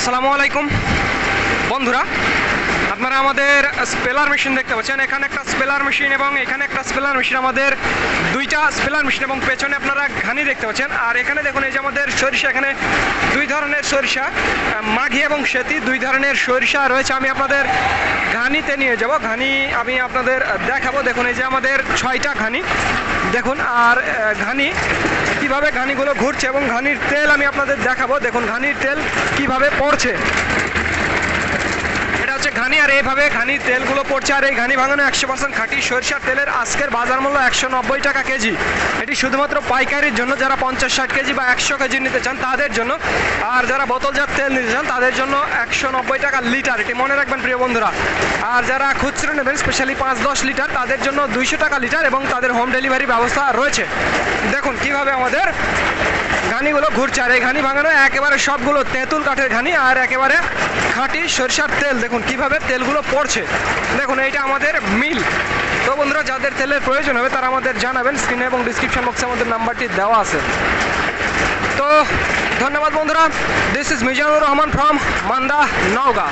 আসসালামু আলাইকুম। বন্ধুরা আপনারা আমাদের স্পেলার মেশিন দেখতে পাচ্ছেন। এখানে একটা স্পেলার মেশিন এবং এখানে একটা স্পেলার মেশিন আমাদের দুইটা স্পেলার মেশিন এবং পেছনে আপনারা ঘানি দেখতে পাচ্ছেন। আর এখানে দেখুন, এই যে আমাদের সরিষা, এখানে দুই ধরনের সরিষা, মাঘি এবং সেতি, দুই ধরনের সরিষা রয়েছে। আমি আপনাদের ঘানিতে নিয়ে যাব। ঘানি আমি আপনাদের দেখাবো। দেখুন, এই যে আমাদের ছয়টা ঘানি। দেখুন, আর ঘানি, কীভাবে ঘানিগুলো ঘুরছে এবং ঘানির তেল আমি আপনাদের দেখাবো। দেখুন, ঘানির তেল কীভাবে পড়ছে। ঘানি আর এইভাবে ঘানির তেলগুলো পড়ছে আর এই ঘানি ভাঙানো একশো পার্সেন্ট খাঁটি সরিষার তেলের আজকের বাজার মূল্য একশো নব্বই টাকা কেজি। এটি শুধুমাত্র পাইকারির জন্য যারা পঞ্চাশ ষাট কেজি বা একশো কেজি নিতে চান, তাদের জন্য। আর যারা বোতলজাত তেল নিতে চান, তাদের জন্য একশো নব্বই টাকা লিটার। এটি মনে রাখবেন প্রিয় বন্ধুরা। আর যারা খুচরো নেবেন স্পেশালি পাঁচ দশ লিটার, তাদের জন্য দুইশো টাকা লিটার এবং তাদের হোম ডেলিভারি ব্যবস্থা রয়েছে। দেখুন কীভাবে আমাদের ঘানিগুলো ঘুরছে, আর এই ঘানি ভাঙানো একেবারে সবগুলো তেঁতুল কাঠের ঘানি আর একেবারে খাঁটি সরিষার তেল। দেখুন কীভাবে তেলগুলো পড়ছে। দেখুন, এইটা আমাদের মিল। তো বন্ধুরা, যাদের তেলের প্রয়োজন হবে, তারা আমাদের জানাবেন। স্ক্রিনে এবং ডিসক্রিপশন বক্সে আমাদের নাম্বারটি দেওয়া আছে। তো ধন্যবাদ বন্ধুরা। This is Mizanur Rahman from Manda, Naogaon.